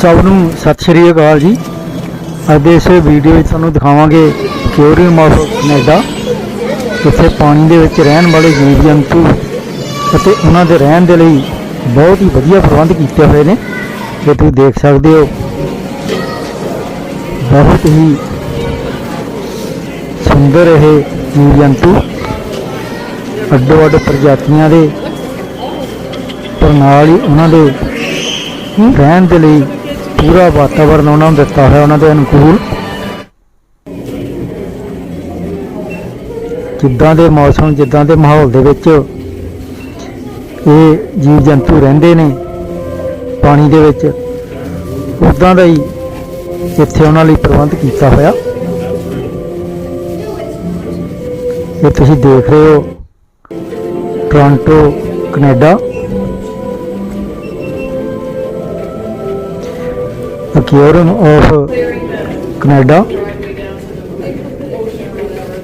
ਸਭ ਨੂੰ ਸਤਿ ਸ਼੍ਰੀ ਅਕਾਲ ਜੀ। ਅੱਜ ਦੇ ਇਸ ਵੀਡੀਓ ਵਿੱਚ ਤੁਹਾਨੂੰ ਦਿਖਾਵਾਂਗੇ ਕਿਊਰੀਅਮ ਆਫ ਕੈਨੇਡਾ ਇੱਥੇ ਪਾਣੀ ਦੇ ਵਿੱਚ ਰਹਿਣ ਵਾਲੇ ਜੀਵ ਜੰਤੂ ਅਤੇ ਉਹਨਾਂ ਦੇ ਰਹਿਣ ਦੇ ਲਈ ਬਹੁਤ ਹੀ ਵਧੀਆ ਪ੍ਰਬੰਧ ਕੀਤੇ ਹੋਏ ਨੇ ਇਹ ਤੁਸੀਂ ਦੇਖ ਸਕਦੇ ਹੋ। ਬਹੁਤ ਹੀ ਸੁੰਦਰ ਇਹ ਜੀਵ ਜੰਤੂ ਅੱਡੋ ਅੱਡ ਪ੍ਰਜਾਤੀਆਂ ਦੇ, ਪਰ ਹੀ ਉਹਨਾਂ ਦੇ ਰਹਿਣ ਦੇ ਲਈ ਪੂਰਾ ਵਾਤਾਵਰਨ ਉਹਨਾਂ ਨੂੰ ਦਿੱਤਾ ਹੋਇਆ, ਉਹਨਾਂ ਦੇ ਅਨੁਕੂਲ। ਜਿੱਦਾਂ ਦੇ ਮੌਸਮ, ਜਿੱਦਾਂ ਦੇ ਮਾਹੌਲ ਦੇ ਵਿੱਚ ਇਹ ਜੀਵ ਜੰਤੂ ਰਹਿੰਦੇ ਨੇ, ਪਾਣੀ ਦੇ ਵਿੱਚ, ਉਦਾਂ ਦਾ ਹੀ ਇੱਥੇ ਉਹਨਾਂ ਲਈ ਪ੍ਰਬੰਧ ਕੀਤਾ ਹੋਇਆ। ਇਹ ਤੁਸੀਂ ਦੇਖ ਰਹੇ ਹੋ, Toronto, Canada. Aquarium of Canada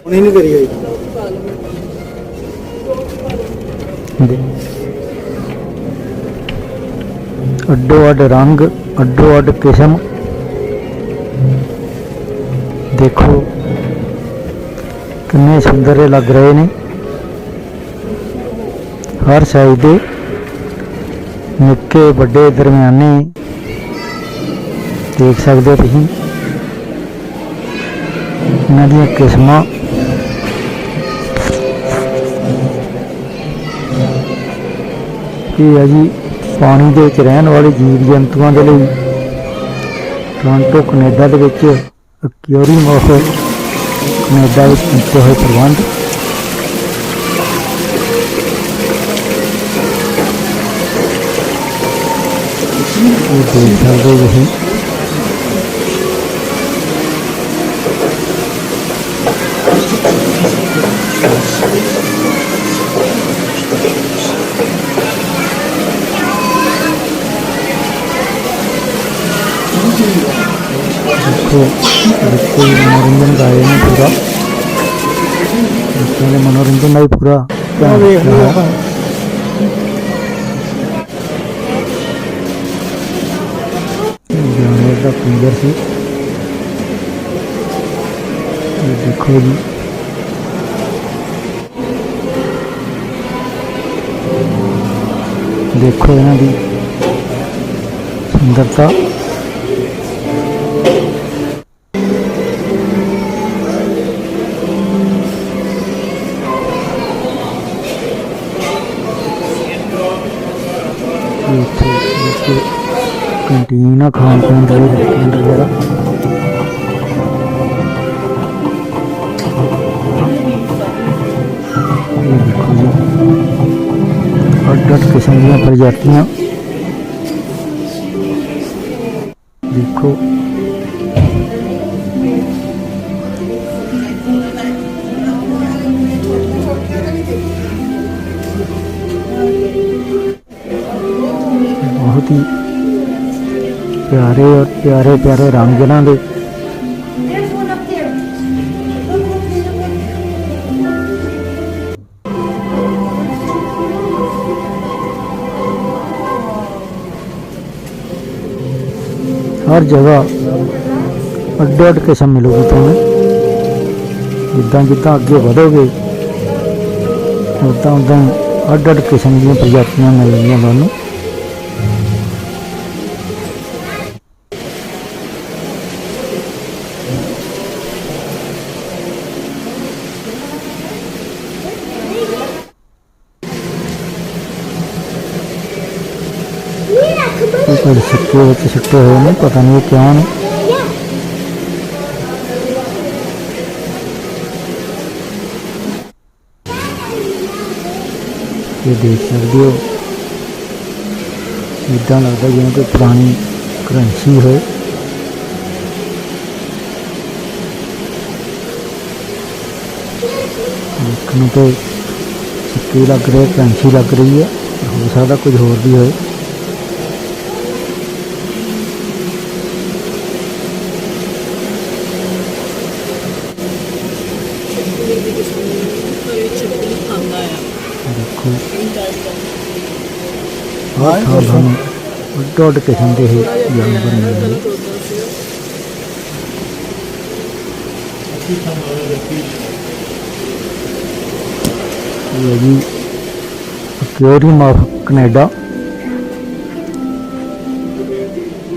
ਹੁਣੇ ਨਹੀਂ ਕਰੀ ਗਈ ਅੱਡੋ ਅੱਡ ਰੰਗ ਅੱਡੋ ਅੱਡ ਕਿਸਮ। ਦੇਖੋ ਕਿੰਨੇ ਸੁੰਦਰ ਲੱਗ ਰਹੇ ਨੇ। ਹਰ ਸਾਈਜ਼ ਦੇ। ਨਿੱਕੇ ਵੱਡੇ ਦਰਮਿਆਨੇ। ਦੇਖ ਸਕਦੇ ਹੋ ਤੁਸੀਂ। ਇਹਨਾਂ ਦੀਆਂ ਕਿਸਮਾਂ। ਇਹ ਹੈ ਜੀ, ਪਾਣੀ ਦੇ ਵਿੱਚ ਰਹਿਣ ਵਾਲੇ ਜੀਵ ਜੰਤੂਆਂ ਦੇ ਲਈ। ਟੋਰਾਂਟੋ, ਕੈਨੇਡਾ ਦੇ ਵਿੱਚ ਅਕਿਊਰੀਅਮ ਆਫ ਕੈਨੇਡਾ ਵਿੱਚ ਕੀਤੇ ਹੋਏ ਪ੍ਰਬੰਧ। ਇਹ ਦੇਖ ਸਕਦੇ ਹੋ ਤੁਸੀਂ। ਮਨੋਰੰਜਨ ਦਾ ਮਨੋਰੰਜਨ ਦਾ ਹੀ ਪੂਰਾ ਜਾਨਵਰ ਦਾ ਪਿੰਜਰ ਸੀ ਇਹ ਦੇਖੋ ਜੀ ਦੇਖੋ ਇਹਨਾਂ ਦੀ ਸੁੰਦਰਤਾ ਕੰਟੀਨ ਆ ਖਾਣ ਪੀਣ ਦਾ ਵੀ ਰੈਸਟੋਰੈਂਟ ਵਗੈਰਾ ਇਹ ਦੇਖੋ ਜੀ ਅੱਡ ਅੱਡ ਕਿਸਮ ਦੀਆਂ ਪ੍ਰਜਾਤੀਆਂ ਦੇਖੋ ਪਿਆਰੇ ਔਰ ਪਿਆਰੇ ਪਿਆਰੇ ਰੰਗ ਇਹਨਾਂ ਦੇ। ਹਰ ਜਗ੍ਹਾ ਅੱਡੋ ਅੱਡ ਕਿਸਮ ਮਿਲੂਗੀ ਤੁਹਾਨੂੰ। ਜਿੱਦਾਂ ਜਿੱਦਾਂ ਅੱਗੇ ਵਧੋਗੇ, ਉਦਾਂ ਉਦਾਂ ਅੱਡ ਅੱਡ ਕਿਸਮ ਦੀਆਂ ਪ੍ਰਜਾਤੀਆਂ ਮਿਲਣਗੀਆਂ ਤੁਹਾਨੂੰ। Come on. ਇਹ ਕੁਝ ਸਿੱਕੇ ਵਿੱਚ ਸਿੱਟੇ ਹੋਏ ਨੇ ਪਤਾ ਨਹੀਂ ਇਹ ਕਿਉਂ ਨੇ Yeah. ਇਹ ਦੇਖ ਸਕਦੇ ਹੋ ਇਦਾਂ ਲੱਗਦਾ ਜਿਵੇਂ ਕੋਈ ਪੁਰਾਣੀ ਕਰੰਸੀ ਹੋਏ ਦੇਖਣ ਨੂੰ ਤੇ ਸਿੱਕੇ ਲੱਗ ਰਹੇ ਕਰੰਸੀ ਲੱਗ ਰਹੀ ਹੈ ਹੋਰ ਵੀ ਹੋਏ ਦੇਖੋ ਹਾਂ। ਆਹ ਤੁਹਾਨੂੰ ਅੱਡੋ ਅੱਡ ਕਿਸਮ ਦੇ ਇਹ ਜਾਨਵਰ ਮਿਲਦੇ ਨੇ। ਇਹ ਜੀ ਐਕੁਆਰੀਅਮ ਆਫ ਕੈਨੇਡਾ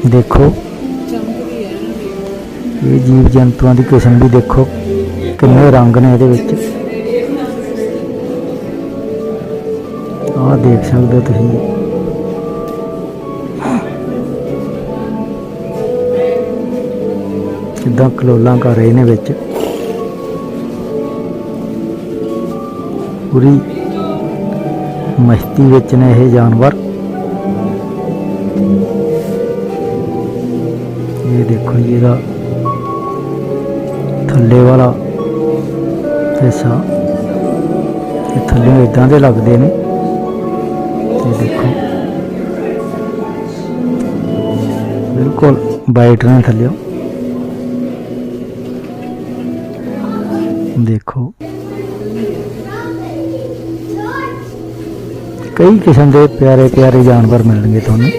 ਦੇਖੋ। ਇਹ ਜੀਵ ਜੰਤੂਆਂ ਦੀ ਕਿਸਮ ਵੀ ਦੇਖੋ ਕਿੰਨੇ ਰੰਗ ਨੇ ਇਹਦੇ ਵਿੱਚ। ਆਹ ਦੇਖ ਸਕਦੇ ਹੋ ਤੁਸੀਂ। ਕਿੱਦਾਂ ਕਲੋਲਾਂ ਕਰ ਰਹੇ ਨੇ ਵਿੱਚ। ਪੂਰੀ ਮਸਤੀ ਵਿੱਚ ਨੇ ਇਹ ਜਾਨਵਰ। ਇਹ ਦੇਖੋ ਜੀ, ਇਹਦਾ ਥੱਲੇ ਵਾਲਾ ਹਿੱਸਾ। ਇਹ ਥੱਲੇ ਇਦਾਂ ਦੇ ਲੱਗਦੇ ਨੇ। ਇਹ ਦੇਖੋ। ਬਿਲਕੁਲ ਵਾਈਟ ਨੇ ਥੱਲੇ ਦੇਖੋ। ਕਈ ਕਿਸਮ ਦੇ ਪਿਆਰੇ ਪਿਆਰੇ ਜਾਨਵਰ ਮਿਲਣਗੇ ਤੁਹਾਨੂੰ।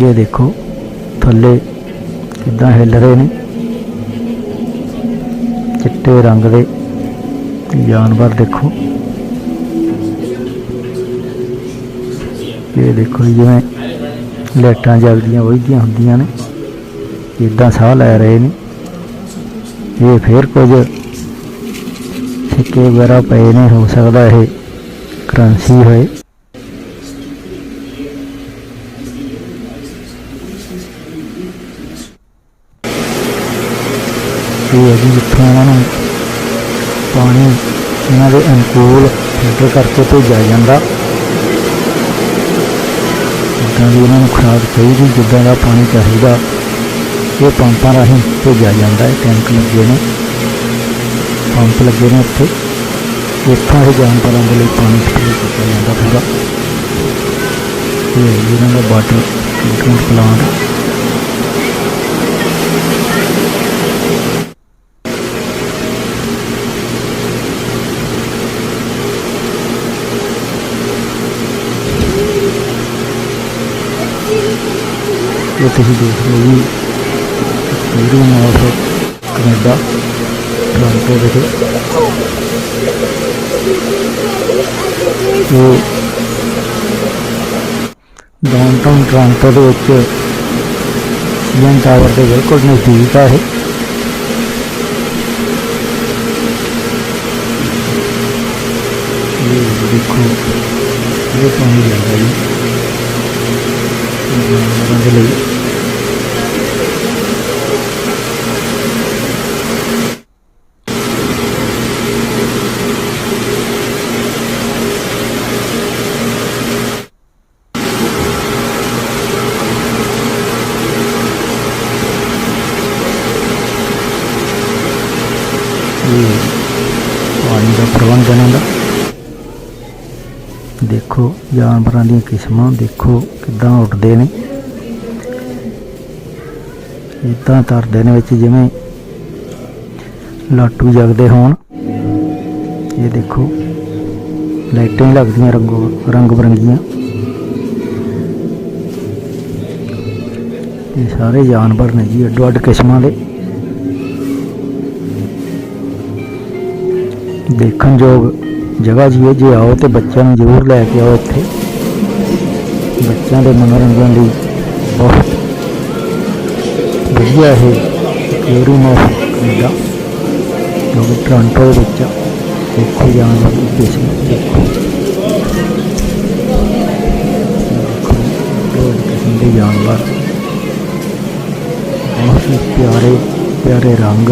ਇਹ ਦੇਖੋ, ਥੱਲੇ ਕਿੱਦਾਂ ਹਿੱਲ ਰਹੇ ਨੇ। ਚਿੱਟੇ ਰੰਗ ਦੇ ਜਾਨਵਰ ਦੇਖੋ। ਇਹ ਦੇਖੋ ਜਿਵੇਂ ਲਾਈਟਾਂ ਜਗਦੀਆਂ ਵਹਿਦੀਆਂ ਹੁੰਦੀਆਂ ਨੇ। ਇਦਾਂ ਸਾਹ ਲੈ ਰਹੇ ਨੇ? ਇਹ ਫੇਰ ਕੁਝ ਸਿੱਕੇ ਵਗੈਰਾ ਪਏ ਨੇ, ਹੋ ਸਕਦਾ ਇਹ ਕਰੰਸੀ ਹੋਏ। ਇਹ ਹੈ ਜਿੱਥੋਂ ਉਹਨਾਂ ਨੂੰ ਪਾਣੀ ਇਹਨਾਂ ਦੇ ਅਨੁਕੂਲ ਫਿਲਟਰ ਕਰਕੇ ਭੇਜਿਆ ਜਾਂਦਾ। ਜਿੱਦਾਂ ਦੀ ਉਹਨਾਂ ਨੂੰ ਖੁਰਾਕ ਚਾਹੀਦੀ, ਜਿੱਦਾਂ ਦਾ ਪਾਣੀ ਚਾਹੀਦਾ। ਇਹ ਪੰਪਾਂ ਰਾਹੀਂ ਭੇਜਿਆ ਜਾਂਦਾ ਹੈ, ਟੈਂਕ ਲੱਗੇ ਨੇ। ਪੰਪ ਲੱਗੇ ਨੇ ਉੱਥੇ ਇੱਥੋਂ ਇਹ ਜਾਨਵਰਾਂ ਦੇ ਲਈ ਪਾਣੀ ਸਪਲਾਈ ਕੀਤਾ ਜਾਂਦਾ ਪੂਰਾ। ਇਹ ਹੈ ਜੀ ਇਹਨਾਂ ਦਾ ਵਾਟਰ ਟ੍ਰੀਟਮੈਂਟ ਪਲਾਂਟ ਇਹ ਤੁਸੀਂ ਦੇਖ ਰਹੇ ਹੋ ਜੀ ਵੀਡੀਓ ਮਾਫ ਕੈਨੇਡਾ ਟੋਰਾਂਟੋ ਵਿਖੇ ਇਹ ਡਾਊਨਟਾਊਨ ਟੋਰਾਂਟੋ ਦੇ ਵਿੱਚ ਸੀਐਨ ਟਾਵਰ ਦੇ ਬਿਲਕੁਲ ਨਜ਼ਦੀਕ ਆ ਇਹ ਇਹ ਦੇਖੋ ਇਹ ਪਾਣੀ ਜਾਂਦਾ ਜੀ ਜਾਨਵਰਾਂ ਦੇ ਲਈ ਇਹ ਪਾਣੀ ਦਾ। ਦੇਖੋ, ਜਾਨਵਰਾਂ ਦੀਆਂ ਕਿਸਮਾਂ, ਦੇਖੋ ਕਿੱਦਾਂ ਉੱਡਦੇ ਨੇ। ਇਦਾਂ ਤਰਦੇ ਨੇ ਵਿੱਚ ਜਿਵੇਂ ਲਾਟੂ ਜਗਦੇ ਹੋਣ। ਇਹ ਦੇਖੋ, ਲਾਈਟਾਂ ਲੱਗਦੀਆਂ ਰੰਗੋ, ਰੰਗ ਬਰੰਗੀਆਂ। ਇਹ ਸਾਰੇ ਜਾਨਵਰ ਨੇ ਜੀ ਅੱਡੋ ਅੱਡ ਕਿਸਮਾਂ ਦੇ। ਦੇਖਣ ਯੋਗ ਜਗ੍ਹਾ ਜੀ ਹੈ, ਜੇ ਆਓ ਤੇ ਬੱਚਿਆਂ ਨੂੰ ਜ਼ਰੂਰ ਲੈ ਕੇ ਆਓ ਇੱਥੇ। ਬੱਚਿਆਂ ਦੇ ਮਨੋਰੰਜਨ ਲਈ ਬਹੁਤ ਵਧੀਆ ਇਹ ਐਕੁਆਰੀਅਮ ਆਫ ਕੈਨੇਡਾ ਜੋ ਕਿ ਟੋਰਾਂਟੋ ਦੇ ਵਿੱਚ ਆ। ਦੇਖੋ ਜਾਨਵਰ ਦੀ ਕਿਸਮ ਦੇਖੋ। ਕਿਸਮ ਦੇ ਜਾਨਵਰ ਬਹੁਤ ਹੀ ਪਿਆਰੇ ਪਿਆਰੇ ਰੰਗ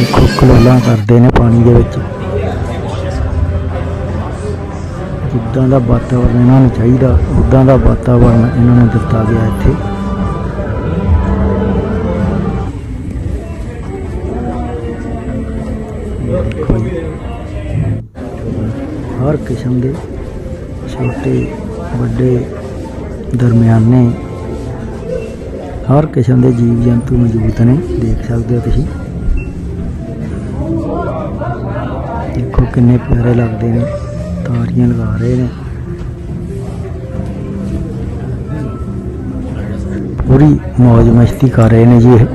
ਦੇਖੋ ਕਲੋਲਾਂ ਕਰਦੇ ਨੇ ਪਾਣੀ ਦੇ ਵਿੱਚ। ਜਿੱਦਾਂ ਦਾ ਵਾਤਾਵਰਨ ਇਹਨਾਂ ਨੂੰ ਚਾਹੀਦਾ ਉਦਾਂ ਦਾ ਵਾਤਾਵਰਨ ਇਹਨਾਂ ਨੂੰ ਦਿੱਤਾ ਗਿਆ ਇੱਥੇ। ਹਰ ਕਿਸਮ ਦੇ ਛੋਟੇ, ਵੱਡੇ, ਦਰਮਿਆਨੇ ਹਰ ਕਿਸਮ ਦੇ ਜੀਵ ਜੰਤੂ ਮੌਜੂਦ ਨੇ, ਦੇਖ ਸਕਦੇ ਹੋ ਤੁਸੀਂ। ਦੇਖੋ ਕਿੰਨੇ ਪਿਆਰੇ ਲੱਗਦੇ ਨੇ ਤਾਰੀਆਂ ਲਗਾ ਰਹੇ ਨੇ। ਪੂਰੀ ਮौज ਮਸਤੀ ਕਰ ਰਹੇ ਨੇ ਜੀ ਇਹ।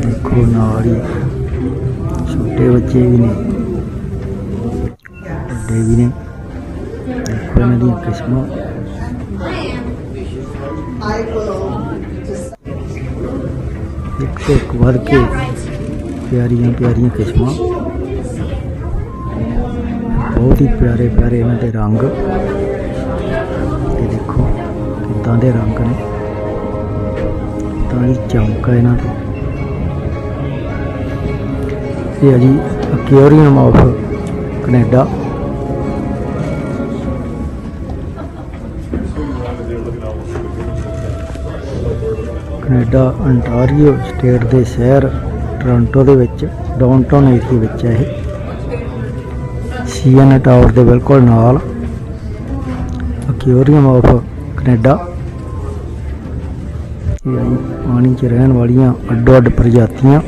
ਦੇਖੋ ਨਾਲ ਹੀ ਛੋਟੇ ਬੱਚੇ ਵੀ ਨੇ, ਵੱਡੇ ਵੀ ਨੇ। ਦੇਖੋ ਇਹਨਾਂ ਦੀਆਂ ਕਿਸਮਾਂ। ਇੱਕ ਤੋਂ ਇੱਕ ਵੱਧ ਕੇ ਪਿਆਰੀਆਂ ਪਿਆਰੀਆਂ ਕਿਸਮਾਂ। ਬਹੁਤ ਹੀ ਪਿਆਰੇ ਪਿਆਰੇ ਇਹਨਾਂ ਦੇ ਰੰਗ। ਇਹ ਦੇਖੋ ਕਿੱਦਾਂ ਦੇ ਰੰਗ ਨੇ। ਤਾਂ ਹੀ ਚਮਕ ਹੈ ਇਹਨਾਂ ਤੇ ਇਹ ਹੈ ਜੀ aquarium of Canada. Canada Ontario state ਦੇ ਸ਼ਹਿਰ ਟੋਰਾਂਟੋ ਦੇ ਵਿੱਚ, ਡਾਊਨਟਾਊਨ ਏਰੀਆ ਵਿੱਚ ਹੈ ਇਹ। ਸੀਐਨ ਟਾਵਰ ਦੇ ਬਿਲਕੁਲ ਨਾਲ, ਅਕਿਊਰੀਅਮ ਆਫ ਕੈਨੇਡਾ। ਇਹ ਹੈ ਪਾਣੀ 'ਚ ਰਹਿਣ ਵਾਲੀਆਂ ਅੱਡੋ ਅੱਡ ਪ੍ਰਜਾਤੀਆਂ।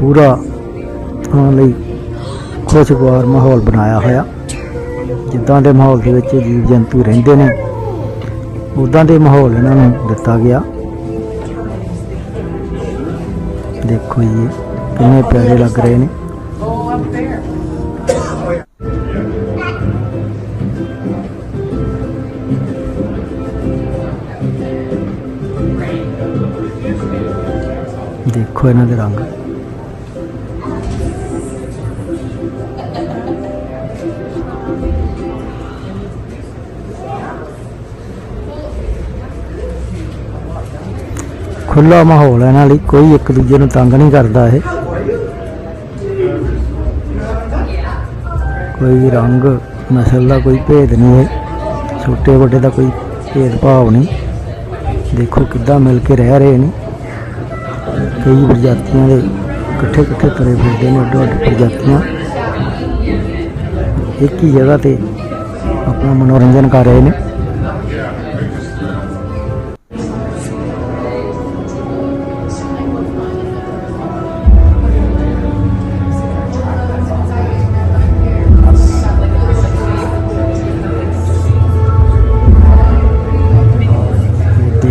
ਪੂਰਾ ਉਹਨਾਂ ਲਈ ਖੁਸ਼ਗਵਾਰ ਮਾਹੌਲ ਬਣਾਇਆ ਹੋਇਆ। ਜਿੱਦਾਂ ਦੇ ਮਾਹੌਲ ਦੇ ਵਿੱਚ ਜੀਵ ਜੰਤੂ ਰਹਿੰਦੇ ਨੇ ਉਦਾਂ ਦੇ ਮਾਹੌਲ ਇਹਨਾਂ ਨੂੰ ਦਿੱਤਾ ਗਿਆ। ਦੇਖੋ ਜੀ, ਕਿੰਨੇ ਪਿਆਰੇ ਲੱਗ ਰਹੇ ਨੇ। ਦੇਖੋ ਇਹਨਾਂ ਦੇ ਰੰਗ। ਖੁੱਲਾ ਮਾਹੌਲ ਹੈ ਇਹਨਾਂ ਲਈ, ਕੋਈ ਇੱਕ ਦੂਜੇ ਨੂੰ ਤੰਗ ਨਹੀਂ ਕਰਦਾ ਇਹ। ਕੋਈ ਰੰਗ ਨਸਲ ਦਾ ਕੋਈ ਭੇਦ ਨਹੀਂ ਹੈ, ਛੋਟੇ ਵੱਡੇ ਦਾ ਕੋਈ ਭੇਦ ਭਾਵ ਨਹੀਂ। ਦੇਖੋ ਕਿੱਦਾਂ ਮਿਲ ਕੇ ਰਹਿ ਰਹੇ ਨੇ। ਕਈ ਪ੍ਰਜਾਤੀਆਂ ਦੇ ਇਕੱਠੇ ਇਕੱਠੇ ਤੁਰੇ ਫਿਰਦੇ ਨੇ ਅੱਡੋ ਅੱਡ ਪ੍ਰਜਾਤੀਆਂ। ਇੱਕ ਹੀ ਜਗ੍ਹਾ ਤੇ ਆਪਣਾ ਮਨੋਰੰਜਨ ਕਰ ਰਹੇ ਨੇ।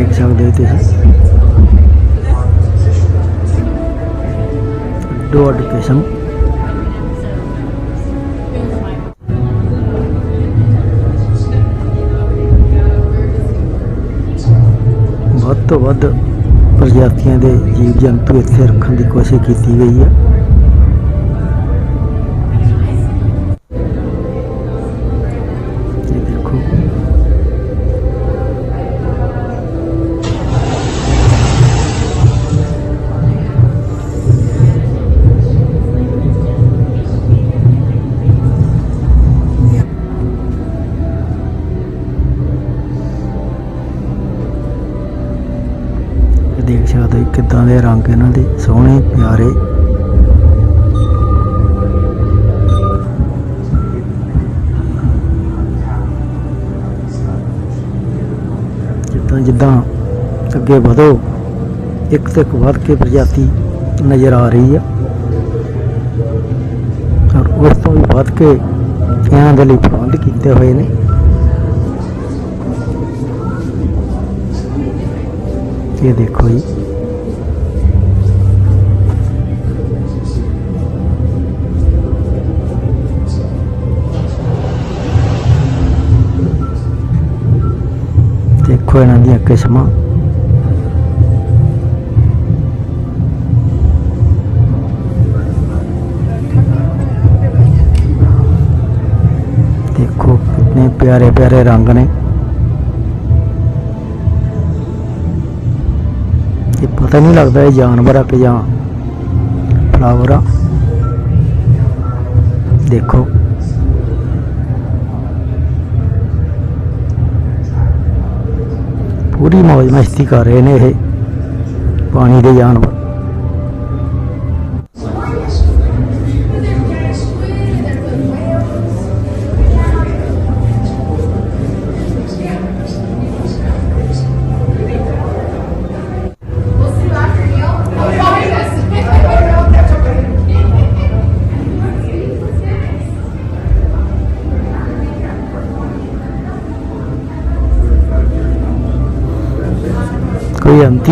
ਦੇਖ ਸਕਦੇ ਹੋ ਤੁਸੀਂ। ਅੱਡੋ ਅੱਡ ਕਿਸਮ। ਵੱਧ ਤੋਂ ਵੱਧ ਪ੍ਰਜਾਤੀਆਂ ਦੇ ਜੀਵ ਜੰਤੂ ਇੱਥੇ ਰੱਖਣ ਦੀ ਕੋਸ਼ਿਸ਼ ਕੀਤੀ ਗਈ ਹੈ। ਦੇ ਰੰਗ ਇਹਨਾਂ ਦੇ, ਸੋਹਣੇ, ਪਿਆਰੇ। ਜਿੱਦਾਂ ਜਿੱਦਾਂ ਅੱਗੇ ਵਧੋ, ਇੱਕ ਤੋਂ ਇੱਕ ਵੱਧ ਕੇ ਪ੍ਰਜਾਤੀ ਨਜ਼ਰ ਆ ਰਹੀ ਹੈ ਔਰ ਉਸ ਤੋਂ ਵੀ ਵੱਧ ਕੇ ਇਹਨਾਂ ਦੇ ਲਈ ਪ੍ਰਬੰਧ ਕੀਤੇ ਹੋਏ ਨੇ। ਇਹ ਦੇਖੋ ਜੀ। ਦੇਖੋ ਇਹਨਾਂ ਦੀਆਂ ਕਿਸਮਾਂ ਦੇਖੋ ਕਿੰਨੇ ਪਿਆਰੇ ਪਿਆਰੇ ਰੰਗ ਨੇ ਇਹ ਪਤਾ ਨਹੀਂ ਲੱਗਦਾ ਇਹ ਜਾਨਵਰ ਆ ਕਿ ਜਾਂ ਫਲਾਵਰ ਆ ਪੂਰੀ ਮौज ਮਸਤੀ ਕਰ ਰਹੇ ਨੇ ਇਹ ਪਾਣੀ ਦੇ ਜਾਨਵਰ।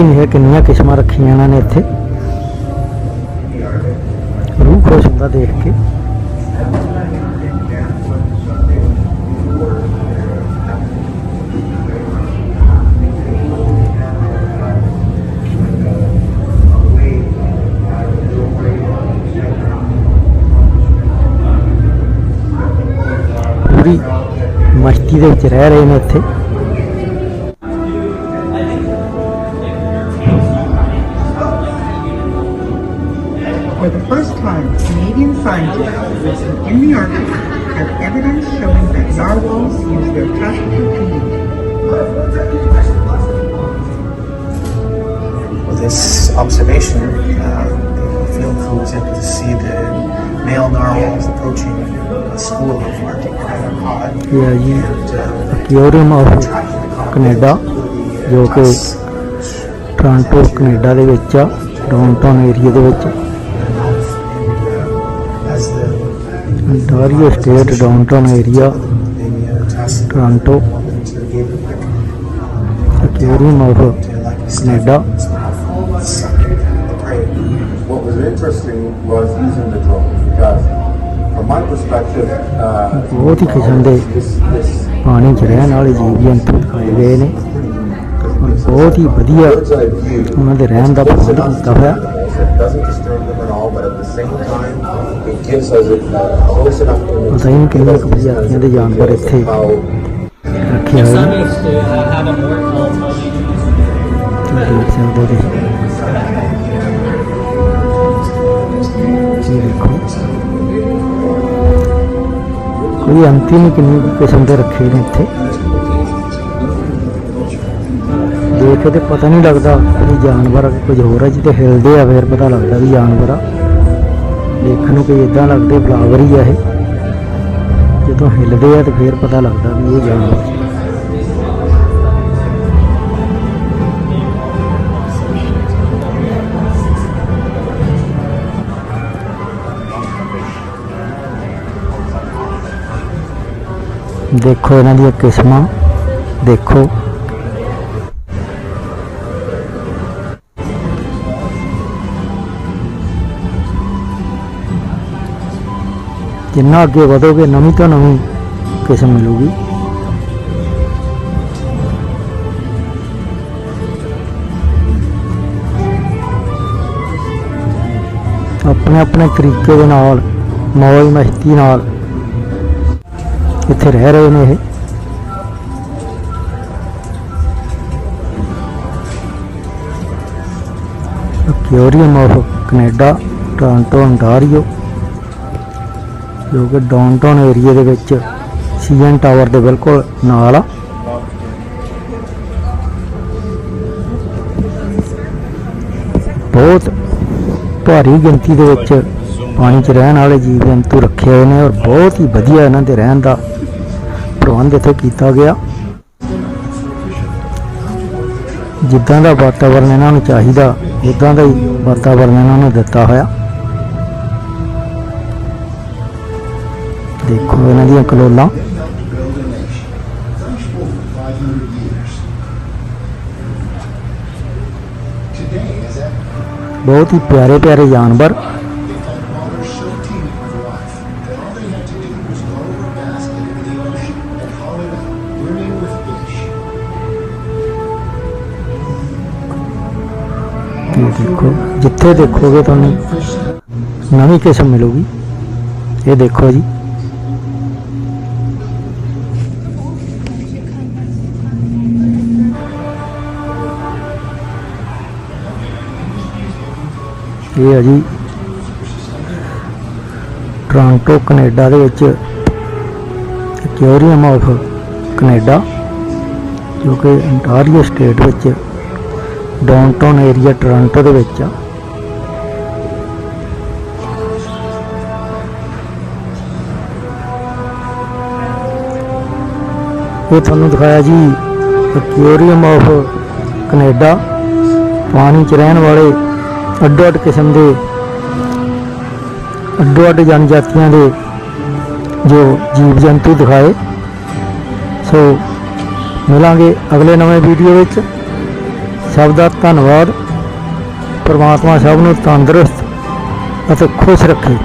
ਨਹੀਂ ਹੈ ਕਿੰਨੀਆਂ ਕਿਸਮਾਂ ਰੱਖੀਆਂ ਇਹਨਾਂ ਨੇ ਇੱਥੇ ਰੂਹ ਖੁਸ਼ ਹੁੰਦਾ ਦੇਖ ਕੇ ਪੂਰੀ ਮਸਤੀ ਦੇ ਵਿੱਚ ਰਹਿ ਰਹੇ ਨੇ ਇੱਥੇ scientists in the Arctic have evidence showing that narwhals use their tusks to feed. With this observation, uh, the field crew was able to see the male narwhals approaching a school of Arctic cod. ਆ ਜੀ And, uh, the cod Canada ਜੋ ਕਿ Toronto Canada ਦੇ ਵਿੱਚ ਆ downtown area ਦੇ ਵਿੱਚ Ontario state downtown area uh, Toronto aquarium of Canada. What was interesting was using the drone because, from my perspective, uh, ਬਹੁਤ ਹੀ ਕਿਸਮ ਦੇ ਪਾਣੀ 'ਚ ਰਹਿਣ ਵਾਲੇ ਜੀਵ ਜੰਤੂ ਦਿਖਾਏ ਗਏ ਨੇ ਬਹੁਤ ਹੀ ਵਧੀਆ ਉਹਨਾਂ ਦੇ ਰਹਿਣ ਦਾ ਪ੍ਰਬੰਧ ਕੀਤਾ ਹੋਇਆ animals, it doesn't disturb them at all, but at the same time, it gives us a a close enough image. ਪਤਾ ਹੀ ਨਹੀਂ to give ਕਿੰਨੀਆਂ us ਕੁ this ਪ੍ਰਜਾਤੀਆਂ ਦੇ ਜਾਨਵਰ ਇੱਥੇ ਰੱਖੇ ਹੋਏ ਨੇ uh, ਦੇਖ ਸਕਦੇ ਹੋ ਜੀ ਜੀ ਦੇਖੋ ਕੋਈ ਅੰਤ ਹੀ ਨਹੀਂ ਕਿੰਨੀ ਕਿਸਮ ਦੇ ਰੱਖੇ ਨੇ ਇੱਥੇ ਦੇਖ ਕੇ ਤੇ ਪਤਾ ਨਹੀਂ ਲੱਗਦਾ ਕਿ ਜਾਨਵਰ ਕੁਝ ਹੋਰ ਹੈ ਜਿੱਤੇ ਹਿਲਦੇ ਆ ਫਿਰ ਪਤਾ ਲੱਗਦਾ ਵੀ ਜਾਨਵਰ ਆ ਦੇਖਣ ਨੂੰ ਕੋਈ ਇਦਾਂ ਲੱਗਦੇ ਫਲਾਵਰ ਹੀ ਆ ਇਹ। ਜਦੋਂ ਹਿਲਦੇ ਆ ਤੇ ਫਿਰ ਪਤਾ ਲੱਗਦਾ ਵੀ ਇਹ ਜਾਨਵਰ ਦੇਖੋ ਇਹਨਾਂ ਦੀਆਂ ਕਿਸਮਾਂ, ਦੇਖੋ। ਜਿੰਨਾ ਅੱਗੇ ਵਧੋਗੇ ਨਵੀਂ ਤੋਂ ਨਵੀਂ ਕਿਸਮ ਮਿਲੂਗੀ ਆਪਣੇ ਆਪਣੇ ਤਰੀਕੇ ਦੇ ਨਾਲ ਮੌਜ ਮਸਤੀ ਨਾਲ ਇੱਥੇ ਰਹਿ ਰਹੇ ਨੇ ਇਹ aquarium of Canada Toronto ontario ਜੋ ਕਿ ਡਾਊਨਟਾਊਨ ਏਰੀਆ ਦੇ ਵਿੱਚ ਸੀਐਨ ਟਾਵਰ ਦੇ ਬਿਲਕੁਲ ਨਾਲ ਆ। ਬਹੁਤ ਭਾਰੀ ਗਿਣਤੀ ਦੇ ਵਿੱਚ ਪਾਣੀ 'ਚ ਰਹਿਣ ਵਾਲੇ ਜੀਵ ਜੰਤੂ ਰੱਖੇ ਹੋਏ ਨੇ ਔਰ ਬਹੁਤ ਹੀ ਵਧੀਆ ਇਹਨਾਂ ਦੇ ਰਹਿਣ ਦਾ ਪ੍ਰਬੰਧ ਇੱਥੇ ਕੀਤਾ ਗਿਆ। ਜਿੱਦਾਂ ਦਾ ਵਾਤਾਵਰਨ ਇਹਨਾਂ ਨੂੰ ਚਾਹੀਦਾ, ਉਦਾਂ ਦਾ ਹੀ ਵਾਤਾਵਰਨ ਇਹਨਾਂ ਨੂੰ ਦਿੱਤਾ ਹੋਇਆ। ਦੇਖੋ, ਇਹਨਾਂ ਦੀਆਂ ਕਲੋਲਾਂ। ਬਹੁਤ ਹੀ ਪਿਆਰੇ ਪਿਆਰੇ ਜਾਨਵਰ। ਦੇਖੋ, ਜਿੱਥੇ ਦੇਖੋਗੇ ਤੁਹਾਨੂੰ ਨਵੀਂ ਕਿਸਮ ਮਿਲੂਗੀ। ਇਹ ਦੇਖੋ ਜੀ। ਇਹ ਹੈ ਜੀ। ਟੋਰਾਂਟੋ ਕੈਨੇਡਾ ਦੇ ਵਿੱਚ ਕਿਉਰੀਅਮ ਆਫ ਕੈਨੇਡਾ ਜੋ ਕਿ ਅੰਟਾਰੀਓ ਸਟੇਟ ਵਿੱਚ ਡਾਊਨਟਾਊਨ ਏਰੀਆ ਟੋਰਾਂਟੋ ਦੇ ਵਿੱਚ ਆ। ਇਹ ਤੁਹਾਨੂੰ ਦਿਖਾਇਆ ਜੀ ਐਕੁਆਰੀਅਮ ਆਫ ਕੈਨੇਡਾ ਪਾਣੀ 'ਚ ਰਹਿਣ ਵਾਲੇ ਅੱਡੋ ਅੱਡ ਕਿਸਮ ਦੇ ਅੱਡੋ ਅੱਡ ਜਨਜਾਤੀਆਂ ਦੇ ਜੋ ਜੀਵ ਜੰਤੂ ਦਿਖਾਏ। ਸੋ ਮਿਲਾਂਗੇ ਅਗਲੇ ਨਵੇਂ ਵੀਡੀਓ ਵਿੱਚ। ਸਭ ਦਾ ਧੰਨਵਾਦ। ਪਰਮਾਤਮਾ ਸਭ ਨੂੰ ਤੰਦਰੁਸਤ ਅਤੇ ਖੁਸ਼ ਰੱਖੇ।